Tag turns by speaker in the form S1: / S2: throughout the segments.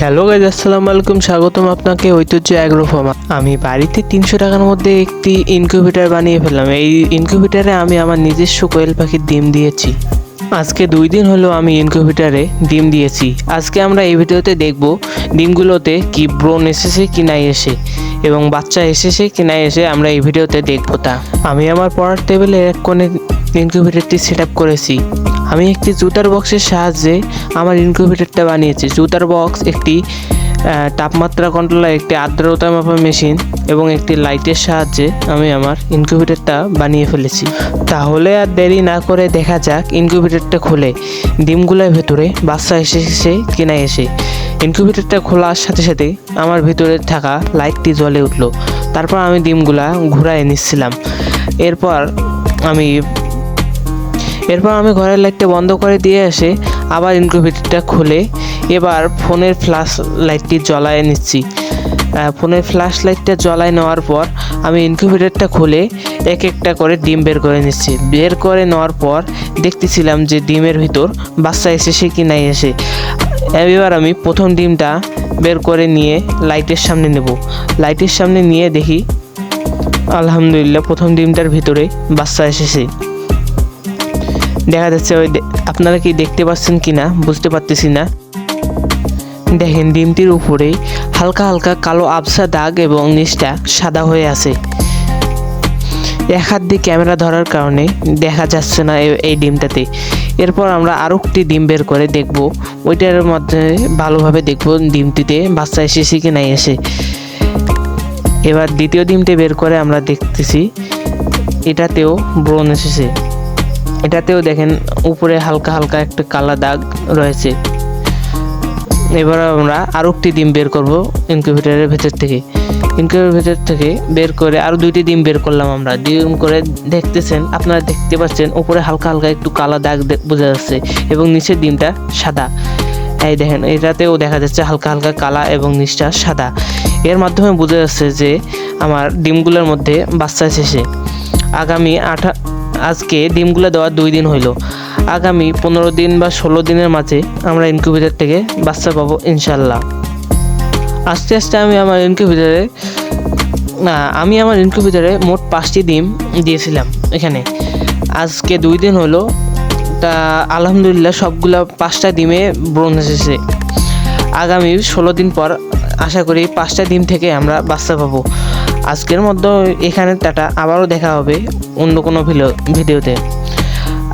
S1: Hello guys, আসসালামু আলাইকুম। স্বাগতম আপনাকে ঐতিহ্য অ্যাগ্রো ফার্মা। আমি বাড়িতে তিনশো টাকার মধ্যে একটি ইনকিউবেটার বানিয়ে ফেললাম। এই ইনকিউবেটারে আমি আমার নিজস্ব কোয়েল পাখির ডিম দিয়েছি। আজকে দুই দিন হলো আমি ইনকিউবেটারে ডিম দিয়েছি। আজকে আমরা এই ভিডিওতে দেখব ডিমগুলোতে কি ব্রণ এসেছে, কি নাই এসে, এবং বাচ্চা এসেছে, কি নাই এসে আমরা এই ভিডিওতে দেখব তা। আমি আমার পড়ার টেবিলে এক কোণে ইনকিউবেটারটি সেট আপ করেছি। আমি একটি জুতার বক্সের সাহায্যে আমার ইনকিউবেটরটা বানিয়েছি। জুতার বক্স একটি তাপমাত্রা কন্ট্রোলার একটি আর্দ্রতা মাপা মেশিন এবং একটি লাইটের সাহায্যে আমি আমার ইনকিউবেটরটা বানিয়ে ফেলেছি। তাহলে আর দেরি না করে দেখা যাক ইনকিউবেটরটা খুলে। ডিমগুলোর ভেতরে বাচ্চা এসেছে কিনা এসে। ইনকিউবেটরটা খোলার সাথে সাথে আমার ভিতরে থাকা লাইটটি জ্বলে উঠল। তারপর আমি ডিমগুলা ঘুরায় নিচ্ছিলাম। এরপর আমি এরপর আমি ঘরের লাইটটা বন্ধ করে দিয়ে এসে আবার ইনকিউবেটরটা খুলে এবার ফোনের ফ্ল্যাশ লাইটটি জ্বলায় নিচ্ছি। ফোনের ফ্ল্যাশ লাইটটা জ্বলায় নেওয়ার পর আমি ইনকিউবেটরটা খুলে এক একটা করে ডিম বের করে নিচ্ছি। বের করে নেওয়ার পর দেখতেছিলাম যে ডিমের ভিতর বাচ্চা এসেছে কি নাই এসে। এবার আমি প্রথম ডিমটা বের করে নিয়ে লাইটের সামনে নেব। লাইটের সামনে নিয়ে দেখি, আলহামদুলিল্লাহ প্রথম ডিমটার ভিতরে বাচ্চা এসেছে। দেখা যাচ্ছে ওই আপনারা কি দেখতে পাচ্ছেন কি না বুঝতে পারতেছি না। দেখেন, ডিমটির উপরে হালকা হালকা কালো আবসা দাগ এবং নিচটা সাদা হয়ে আছে। এক হাত দিয়ে ক্যামেরা ধরার কারণে দেখা যাচ্ছে না এই ডিমটাতে। এরপর আমরা আরও একটি ডিম বের করে দেখব। ওইটার মধ্যে ভালোভাবে দেখব ডিমটিতে বাচ্চা এসেছে কি নাই এসে। এবার দ্বিতীয় ডিমটি বের করে আমরা দেখতেছি, এটাতেও ব্রণ এসেছে। এটাতেও দেখেন উপরে হালকা হালকা একটা কালা দাগ রয়েছে। এবার আমরা আরও একটি ডিম বের করব ইনকিউবেটারের ভেতর থেকে। ইনকিউবেটারের ভেতর থেকে বের করে আরও দুইটি ডিম বের করলাম আমরা। ডিম করে দেখতেছেন, আপনারা দেখতে পাচ্ছেন উপরে হালকা হালকা একটু কালা দাগ বোঝা যাচ্ছে এবং নিচের ডিমটা সাদা। এই দেখেন, এটাতেও দেখা যাচ্ছে হালকা হালকা কালা এবং নিচটা সাদা। এর মাধ্যমে বোঝা যাচ্ছে যে আমার ডিমগুলোর মধ্যে বাচ্চা এসেছে। আগামী আঠা আজকে ডিমগুলো দেওয়ার দুই দিন হইল। আগামী পনেরো দিন বা ষোলো দিনের মাঝে আমরা ইনকিউবেটার থেকে বাচ্চা পাবো ইনশাল্লাহ আস্তে আস্তে আমি আমার ইনকিউবেটারে আমি আমার ইনকিউবেটারে মোট পাঁচটি ডিম দিয়েছিলাম এখানে। আজকে দুই দিন হলো তা আলহামদুলিল্লাহ সবগুলা পাঁচটা ডিমে ব্রণ এসেছে। আগামী ষোলো দিন পর আশা করি পাঁচটা ডিম থেকে আমরা বাচ্চা পাবো। আজকের মধ্যে এখানে টাটা, আবারও দেখা হবে অন্য কোনো ভিডিও ভিডিওতে।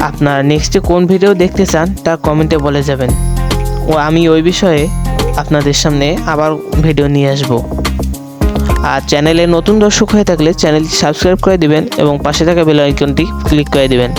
S1: আপনার নেক্সটে কোন ভিডিও দেখতে চান, তা কমেন্টে বলে যাবেন। ও আমি ওই বিষয়ে আপনাদের সামনে আবার ভিডিও নিয়ে আসব। আর চ্যানেলে নতুন দর্শক হয়ে থাকলে চ্যানেলটি সাবস্ক্রাইব করে দিবেন এবং পাশে থাকা বেল আইকনটি ক্লিক করে দিবেন।